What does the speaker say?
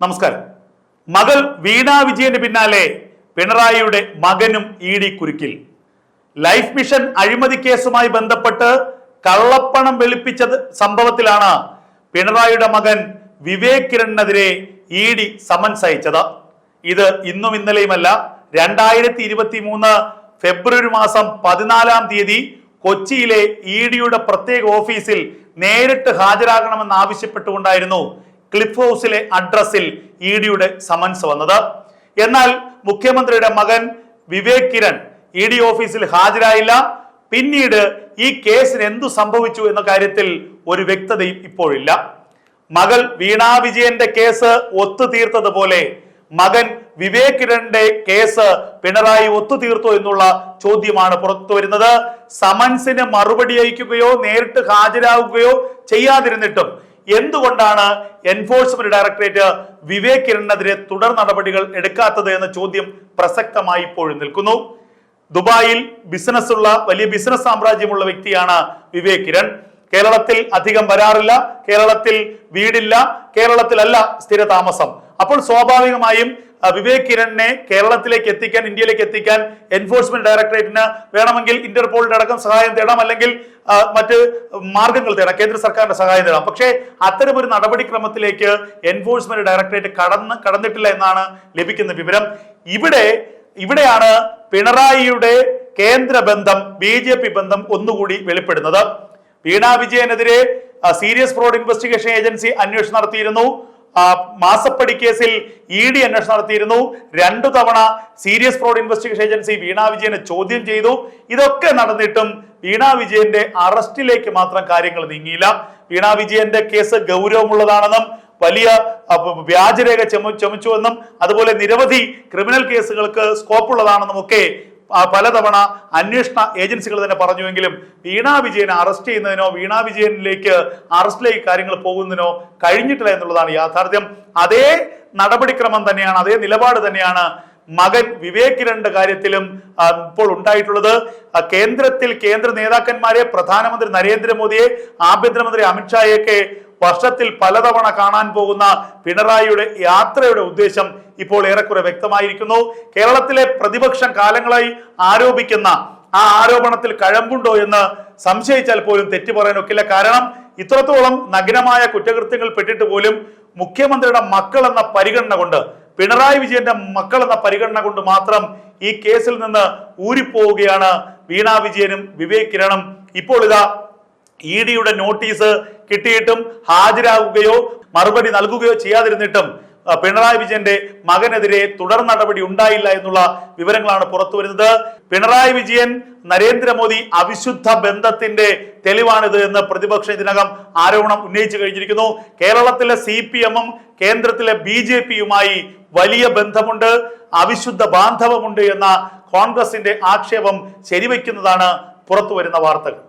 നമസ്കാരം. മകൾ വീണ വിജയന്റെ പിന്നാലെ പിണറായിയുടെ മകനും ഇ ഡി കുരുക്കിൽ. ലൈഫ് മിഷൻ അഴിമതി കേസുമായി ബന്ധപ്പെട്ട് കള്ളപ്പണം വെളുപ്പിച്ച സംഭവത്തിലാണ് പിണറായിയുടെ മകൻ വിവേക് കിരണിനെതിരെ ഇ ഡി സമൻസ് അയച്ചത് ഇത് ഇന്നും ഇന്നലെയുമല്ല രണ്ടായിരത്തി ഇരുപത്തി മൂന്ന് ഫെബ്രുവരി മാസം പതിനാലാം തീയതി കൊച്ചിയിലെ ഇ ഡിയുടെ പ്രത്യേക ഓഫീസിൽ നേരിട്ട് ഹാജരാകണമെന്ന് ആവശ്യപ്പെട്ടുകൊണ്ടായിരുന്നു ക്ലിഫ് ഹൗസിലെ അഡ്രസ്സിൽ ഇ ഡിയുടെ സമൻസ് വന്നത്. എന്നാൽ മുഖ്യമന്ത്രിയുടെ മകൻ വിവേക് കിരൺ ഇ ഡി ഓഫീസിൽ ഹാജരായില്ല. പിന്നീട് ഈ കേസിന് എന്തു സംഭവിച്ചു എന്ന കാര്യത്തിൽ ഒരു വ്യക്തതയും ഇപ്പോഴില്ല. മകൾ വീണാ വിജയന്റെ കേസ് ഒത്തുതീർത്തതുപോലെ മകൻ വിവേക് കിരണിന്റെ കേസ് പിണറായി ഒത്തുതീർത്തോ എന്നുള്ള ചോദ്യമാണ് പുറത്തു വരുന്നത്. സമൻസിന് മറുപടി അയക്കുകയോ നേരിട്ട് ഹാജരാകുകയോ ചെയ്യാതിരുന്നിട്ടും എന്തുകൊണ്ടാണ് എൻഫോഴ്സ്മെന്റ് ഡയറക്ടറേറ്റ് വിവേക് കിരണിനെതിരെ തുടർ നടപടികൾ എടുക്കാത്തത് എന്ന ചോദ്യം പ്രസക്തമായി ഇപ്പോഴും നിൽക്കുന്നു? ദുബായിൽ ബിസിനസ്സുള്ള വലിയ ബിസിനസ് സാമ്രാജ്യമുള്ള വ്യക്തിയാണ് വിവേക് കിരൺ. കേരളത്തിൽ അധികം വരാറില്ല കേരളത്തിൽ വീടില്ല കേരളത്തിലല്ല സ്ഥിര താമസം അപ്പോൾ സ്വാഭാവികമായും വിവേക് കിരണിനെ കേരളത്തിലേക്ക് എത്തിക്കാൻ ഇന്ത്യയിലേക്ക് എത്തിക്കാൻ എൻഫോഴ്സ്മെന്റ് ഡയറക്ടറേറ്റിന് വേണമെങ്കിൽ ഇന്റർപോളിന്റെ അടക്കം സഹായം തേടാം അല്ലെങ്കിൽ മറ്റ് മാർഗങ്ങൾ തേടാം കേന്ദ്ര സർക്കാരിന്റെ സഹായം തേടാം. പക്ഷേ അത്തരമൊരു നടപടിക്രമത്തിലേക്ക് എൻഫോഴ്സ്മെന്റ് ഡയറക്ടറേറ്റ് കടന്ന് കടന്നിട്ടില്ല എന്നാണ് ലഭിക്കുന്ന വിവരം. ഇവിടെ ഇവിടെയാണ് പിണറായിയുടെ കേന്ദ്ര ബന്ധം ബി ജെ പി ബന്ധം ഒന്നുകൂടി വെളിപ്പെടുന്നത്. വീണ വിജയനെതിരെ സീരിയസ് ഫ്രോഡ് ഇൻവെസ്റ്റിഗേഷൻ ഏജൻസി അന്വേഷണം നടത്തിയിരുന്നു. മാസപ്പടി കേസിൽ ഇ ഡി അന്വേഷണം നടത്തിയിരുന്നു. രണ്ടു തവണ serious fraud investigation agency Veena വിജയനെ ചോദ്യം ചെയ്തു. ഇതൊക്കെ നടന്നിട്ടും വീണ വിജയന്റെ അറസ്റ്റിലേക്ക് മാത്രം കാര്യങ്ങൾ നീങ്ങിയില്ല. വീണ വിജയന്റെ കേസ് ഗൗരവമുള്ളതാണെന്നും വലിയ വ്യാജരേഖ ചമ ചമച്ചുവെന്നും അതുപോലെ നിരവധി ക്രിമിനൽ കേസുകൾക്ക് സ്കോപ്പുള്ളതാണെന്നും ഒക്കെ പലതവണ അന്വേഷണ ഏജൻസികൾ തന്നെ പറഞ്ഞുവെങ്കിലും വീണാ വിജയനെ അറസ്റ്റ് ചെയ്യുന്നതിനോ വീണ വിജയനിലേക്ക് അറസ്റ്റിലേക്ക് കാര്യങ്ങൾ പോകുന്നതിനോ കഴിഞ്ഞിട്ടില്ല എന്നുള്ളതാണ് യാഥാർത്ഥ്യം. അതേ നടപടിക്രമം തന്നെയാണ് അതേ നിലപാട് തന്നെയാണ് മകൻ വിവേക് രണ്ട് കാര്യത്തിലും ഇപ്പോൾ ഉണ്ടായിട്ടുള്ളത്. കേന്ദ്രത്തിൽ കേന്ദ്ര നേതാക്കന്മാരെ പ്രധാനമന്ത്രി നരേന്ദ്രമോദിയെ ആഭ്യന്തരമന്ത്രി അമിത്ഷായെയൊക്കെ വർഷത്തിൽ പലതവണ കാണാൻ പോകുന്ന പിണറായിയുടെ യാത്രയുടെ ഉദ്ദേശം ഇപ്പോൾ ഏറെക്കുറെ വ്യക്തമായിരിക്കുന്നു. കേരളത്തിലെ പ്രതിപക്ഷം കാലങ്ങളായി ആരോപിക്കുന്ന ആ ആരോപണത്തിൽ കഴമ്പുണ്ടോ എന്ന് സംശയിച്ചാൽ പോലും തെറ്റു പറയാനൊക്കില്ല. കാരണം ഇത്രത്തോളം നഗ്നമായ കുറ്റകൃത്യങ്ങൾ പെട്ടിട്ട് പോലും മുഖ്യമന്ത്രിയുടെ മക്കൾ എന്ന പരിഗണന കൊണ്ട് പിണറായി വിജയന്റെ മക്കൾ എന്ന പരിഗണന കൊണ്ട് മാത്രം ഈ കേസിൽ നിന്ന് ഊരിപ്പോവുകയാണ് വീണ വിജയനും വിവേക് കിരണും. ഇപ്പോൾ ഇതാ ഇ ഡിയുടെ നോട്ടീസ് കിട്ടിയിട്ടും ഹാജരാകുകയോ മറുപടി നൽകുകയോ ചെയ്യാതിരുന്നിട്ടും പിണറായി വിജയന്റെ മകനെതിരെ തുടർ നടപടി ഉണ്ടായില്ല എന്നുള്ള വിവരങ്ങളാണ് പുറത്തു വരുന്നത്. പിണറായി വിജയൻ നരേന്ദ്രമോദി അവിശുദ്ധ ബന്ധത്തിന്റെ തെളിവാണിത് എന്ന് പ്രതിപക്ഷം ഇതിനകം ആരോപണം ഉന്നയിച്ചു കഴിഞ്ഞിരിക്കുന്നു. കേരളത്തിലെ സി പി എമ്മും കേന്ദ്രത്തിലെ ബി ജെ പിയുമായി വലിയ ബന്ധമുണ്ട് അവിശുദ്ധ ബാന്ധവമുണ്ട് എന്ന കോൺഗ്രസിന്റെ ആക്ഷേപം ശരിവെക്കുന്നതാണ് പുറത്തു വരുന്ന വാർത്തകൾ.